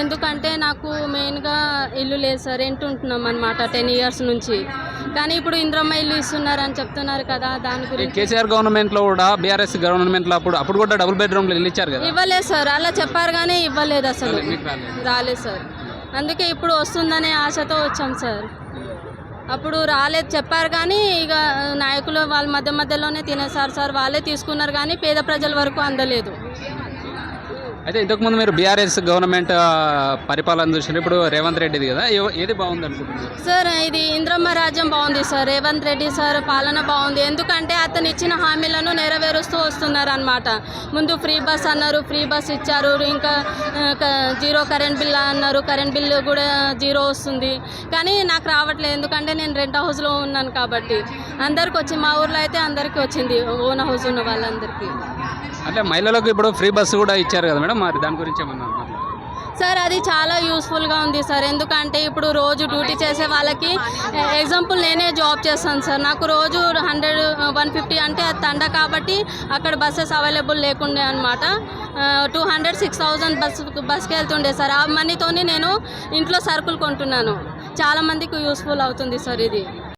ఎందుకంటే నాకు మెయిన్గా ఇల్లు లేదు సార్ రెంట్ ఉంటున్నాం అనమాట టెన్ ఇయర్స్ నుంచి. కానీ ఇప్పుడు ఇంద్రమ్మ ఇల్లు ఇస్తున్నారు అని చెప్తున్నారు కదా దాని గురించి. కేసీఆర్ గవర్నమెంట్లో కూడా బీఆర్ఎస్ గవర్నమెంట్లో అప్పుడు అప్పుడు కూడా డబుల్ బెడ్రూమ్ ఇల్లు ఇచ్చారు కదా? ఇవ్వలేదు సార్ అలా చెప్పారు కానీ ఇవ్వలేదు అసలు. రాలేదు సార్. అందుకే ఇప్పుడు వస్తుందనే ఆశతో వచ్చాం సార్. అప్పుడు రాలేదు చెప్పారు కానీ ఇక నాయకులు వాళ్ళ మధ్య మధ్యలోనే తినేసారు సార్ వాళ్ళే తీసుకున్నారు కానీ పేద ప్రజల వరకు అందలేదు. అయితే ఇంతకుముందు మీరు బీఆర్ఎస్ గవర్నమెంట్ పరిపాలన చూసిన ఇప్పుడు రేవంత్ రెడ్డిది కదా. ఏది బాగుంది అనుకుంటున్నారు? సార్ ఇది ఇంద్రమ్మ రాజ్యం బాగుంది సార్. రేవంత్ రెడ్డి సార్ పాలన బాగుంది. ఎందుకంటే అతను ఇచ్చిన హామీలను నెరవేరుస్తూ వస్తున్నారు అనమాట ముందు ఫ్రీ బస్ అన్నారు ఫ్రీ బస్ ఇచ్చారు. ఇంకా జీరో కరెంట్ బిల్ అన్నారు. కరెంట్ బిల్లు కూడా జీరో వస్తుంది. కానీ నాకు రావట్లేదు. ఎందుకంటే నేను రెంట్ హౌస్లో ఉన్నాను కాబట్టి. అందరికి వచ్చి మా ఊర్లో అయితే అందరికీ వచ్చింది. ఓన్ హౌస్ ఉన్న వాళ్ళందరికీ. అంటే మహిళలకు ఇప్పుడు ఫ్రీ బస్సు కూడా ఇచ్చారు కదా మేడం. మరి దాని గురించి ఏమన్నా సార్ అది చాలా యూస్ఫుల్గా ఉంది సార్. ఎందుకంటే ఇప్పుడు రోజు డ్యూటీ చేసే వాళ్ళకి ఎగ్జాంపుల్ నేనే జాబ్ చేస్తాను సార్. నాకు రోజు హండ్రెడ్ వన్ ఫిఫ్టీ అంటే అది తండ కాబట్టి అక్కడ బస్సెస్ అవైలబుల్ లేకుండే అనమాట two hundred six thousand bus బస్కి వెళ్తుండే సార్. ఆ మనీతోని నేను ఇంట్లో సరుకులు కొంటున్నాను. చాలా మందికి యూస్ఫుల్ అవుతుంది సార్ ఇది.